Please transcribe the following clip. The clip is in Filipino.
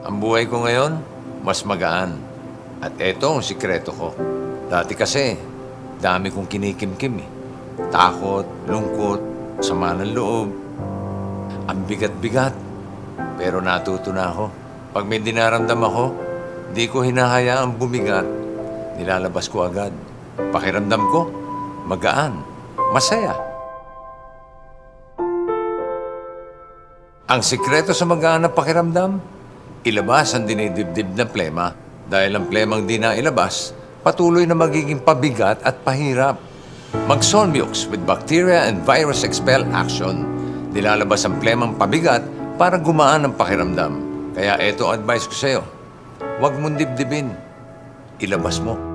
Ang buhay ko ngayon, mas magaan. At eto ang sikreto ko. Dati kasi, dami kong kinikimkim eh. Takot, lungkot, sama ng loob. Ang bigat-bigat. Pero natuto na ako. Pag may dinaramdam ako, di ko hinahayaang bumigat. Nilalabas ko agad. Pakiramdam ko, magaan, masaya. Ang sikreto sa magaan na pakiramdam, ilabas ang dinidibdib na plema dahil ang plemang di na ilabas, patuloy na magiging pabigat at pahirap. Mag-Solmux with Bacteria and Virus Expel Action. Nilalabas ang plemang pabigat para gumaan ang pakiramdam. Kaya eto advice ko sa'yo. Huwag mong dibdibin. Ilabas mo.